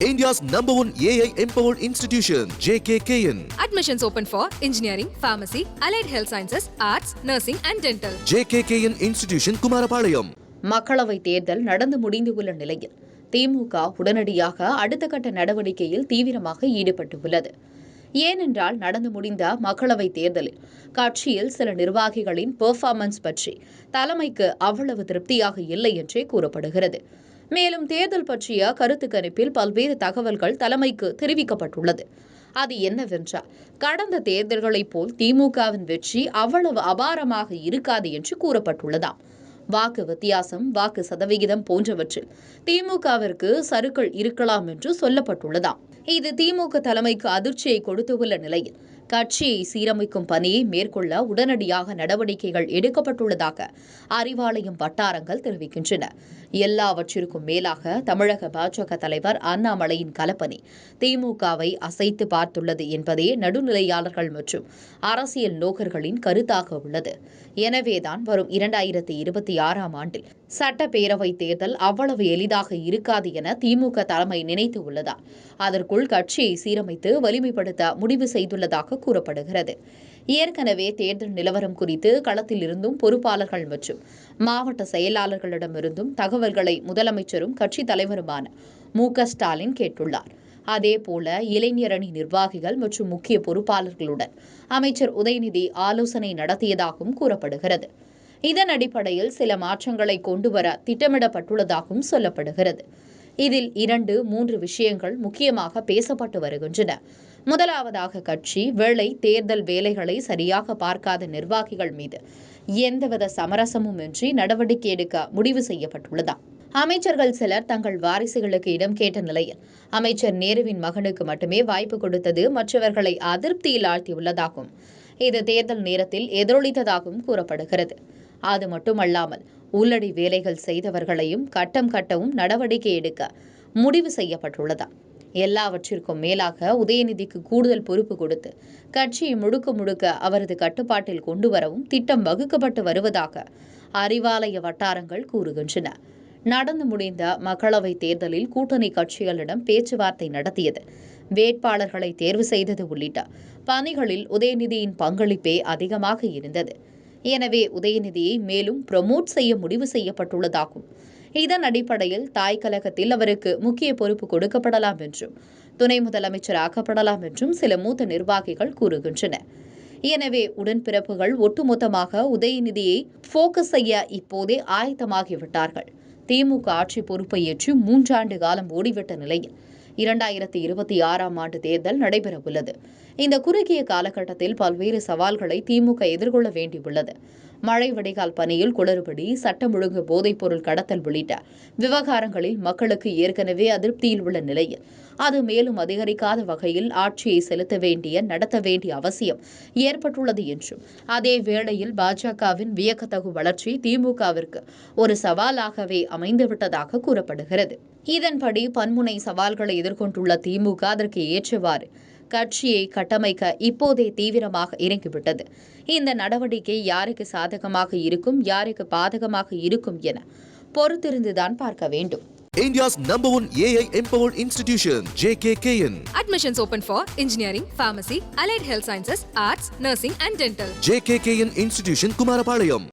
India's number one AI empowered institution, JKKN. Admissions open for engineering, pharmacy, allied health sciences, arts, nursing, and dental. JKKN Institution, Kumarapalayam. மக்களவைத் தேர்தல் நடந்து முடிந்துள்ள நிலையில் திமுக உடனடியாக அடுத்த கட்ட நடவடிக்கையில் தீவிரமாக ஈடுபட்டுள்ளது ஏனென்றால் நடந்து முடிந்த மக்களவைத் தேர்தலில் கட்சியில் சில நிர்வாகிகளின் பெர்ஃபார்மன்ஸ் பற்றி தலைமைக்கு அவ்வளவு திருப்தியாக இல்லை என்றே கூறப்படுகிறது மேலும் தேர்தல் பற்றிய கருத்து கணிப்பில் பல்வேறு தகவல்கள் தலைமைக்கு தெரிவிக்கப்பட்டுள்ளது. அது என்னவென்றால் கடந்த தேர்தல்களைப் போல் திமுகவின் வெற்றி அவ்வளவு அபாரமாக இருக்காது என்று கூறப்பட்டுள்ளதாம். வாக்கு வித்தியாசம் வாக்கு சதவிகிதம் போன்றவற்றில் திமுகவிற்கு சருக்கள் இருக்கலாம் என்று சொல்லப்பட்டுள்ளதாம். இது திமுக தலைமைக்கு அதிர்ச்சியை கொடுத்துள்ள நிலையில் கட்சியை சீரமைக்கும் பணியை மேற்கொள்ள உடனடியாக நடவடிக்கைகள் எடுக்கப்பட்டுள்ளதாக அறிவாலயம் வட்டாரங்கள் தெரிவிக்கின்றன. எல்லாவற்றிற்கும் மேலாக தமிழக பாஜக தலைவர் அண்ணாமலையின் கலப்பணி திமுகவை அசைத்து பார்த்துள்ளது என்பதே நடுநிலையாளர்கள் மற்றும் அரசியல் நோக்கர்களின் கருத்தாக உள்ளது. எனவேதான் வரும் இரண்டாயிரத்தி இருபத்தி ஆறாம் ஆண்டில் சட்டப்பேரவை தேர்தல் அவ்வளவு எளிதாக இருக்காது என திமுக தலைமை நினைத்து உள்ளதால் அதற்குள் கட்சியை சீரமைத்து வலிமைப்படுத்த முடிவு செய்துள்ளதாக கூறப்படுகிறது. ஏற்கனவே தேர்தல் நிலவரம் குறித்து களத்தில் இருந்தும் பொறுப்பாளர்கள் மற்றும் மாவட்ட செயலாளர்களிடமிருந்தும் தகவல்களை முதலமைச்சரும் கட்சித் தலைவருமான மு. ஸ்டாலின் கேட்டுள்ளார். அதேபோல இளைஞரணி நிர்வாகிகள் மற்றும் முக்கிய பொறுப்பாளர்களுடன் அமைச்சர் உதயநிதி ஆலோசனை நடத்தியதாகவும் கூறப்படுகிறது. இதன் அடிப்படையில் சில மாற்றங்களை கொண்டுவர திட்டமிடப்பட்டுள்ளதாகவும் சொல்லப்படுகிறது. இதில் இரண்டு மூன்று விஷயங்கள் முக்கியமாக பேசப்பட்டு வருகின்றன. முதலாவதாக கட்சி வேலை தேர்தல் வேலைகளை சரியாக பார்க்காத நிர்வாகிகள் மீது எந்தவித சமரசமும் இன்றி நடவடிக்கை எடுக்க முடிவு செய்யப்பட்டுள்ளதாம் அமைச்சர்கள் சிலர் தங்கள் வாரிசுகளுக்கு இடம் கேட்ட நிலையில் அமைச்சர் நேருவின் மகனுக்கு மட்டுமே வாய்ப்பு கொடுத்தது மற்றவர்களை அதிருப்தியில் ஆழ்த்தியுள்ளதாகும். இது தேர்தல் நேரத்தில் எதிரொலித்ததாகவும் கூறப்படுகிறது. அது மட்டுமல்லாமல் உள்ளடி வேலைகள் செய்தவர்களையும் கட்டம் கட்டவும் நடவடிக்கை எடுக்க முடிவு செய்யப்பட்டுள்ளதா? எல்லாவற்றிற்கும் மேலாக உதயநிதிக்கு கூடுதல் பொறுப்பு கொடுத்து கட்சியை முழுக்க முழுக்க அவரது கட்டுப்பாட்டில் கொண்டு வரவும் திட்டம் வகுக்கப்பட்டு வருவதாக அறிவாலய வட்டாரங்கள் கூறுகின்றன. நடந்து முடிந்த மக்களவைத் தேர்தலில் கூட்டணி கட்சிகளிடம் பேச்சுவார்த்தை நடத்தியது. வேட்பாளர்களை தேர்வு செய்தது உள்ளிட்ட பணிகளில் உதயநிதியின் பங்களிப்பே அதிகமாக இருந்தது. எனவே உதயநிதியை மேலும் ப்ரமோட் செய்ய முடிவு செய்யப்பட்டுள்ளதாகும். இதன் அடிப்படையில் தாய் கழகத்தில் அவருக்கு முக்கிய பொறுப்பு கொடுக்கப்படலாம் என்றும் துணை முதலமைச்சர் ஆக்கப்படலாம் என்றும் சில மூத்த நிர்வாகிகள் கூறுகின்றனர் எனவே உடன்பிறப்புகள் ஒட்டுமொத்தமாக உதயநிதியை ஃபோக்கஸ் செய்ய இப்போதே ஆயத்தமாகிவிட்டார்கள். திமுக ஆட்சி பொறுப்பை ஏற்று மூன்றாண்டு காலம் ஓடிவிட்ட நிலையில் இரண்டாயிரத்தி இருபத்தி ஆறாம் ஆண்டு தேர்தல் நடைபெறவுள்ளது. இந்த குறுகிய காலகட்டத்தில் பல்வேறு சவால்களை திமுக எதிர்கொள்ள வேண்டியுள்ளது. மழை வடிகால் பணியில் குளறுபடி சட்டம் ஒழுங்கு போதைப்பொருள் கடத்தல் உள்ளிட்ட விவகாரங்களில் மக்களுக்கு ஏற்கனவே அதிருப்தியில் உள்ள நிலையில். அது மேலும் அதிகரிக்காத வகையில் ஆட்சியை செலுத்த வேண்டிய நடத்த வேண்டிய அவசியம் ஏற்பட்டுள்ளது என்றும் அதே வேளையில் பாஜகவின் வியக்கத்தகு வளர்ச்சி திமுகவிற்கு ஒரு சவாலாகவே அமைந்துவிட்டதாக கூறப்படுகிறது. இதன்படி பன்முனை சவால்களை எதிர்கொண்டுள்ள திமுக அதற்கு ஏற்றவாறு கட்சியை கட்டமைக்க இப்போதே தீவிரமாக இறங்கிவிட்டது இந்த நடவடிக்கை யாருக்கு சாதகமாக இருக்கும் யாருக்கு பாதகமாக இருக்கும் என பொறுத்திருந்துதான் பார்க்க வேண்டும் India's number one AI empowered institution, JKKN. Admissions open for engineering, pharmacy, allied health sciences, arts, nursing, and dental. JKKN Institution, Kumarapalayam.